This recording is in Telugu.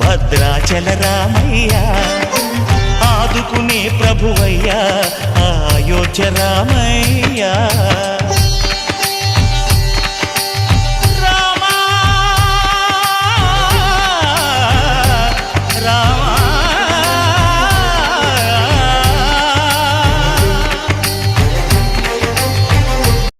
భద్రాచల రామయ్యా ఆదుకునే ప్రభువయ్యా అయోధ్య రామయ్యా.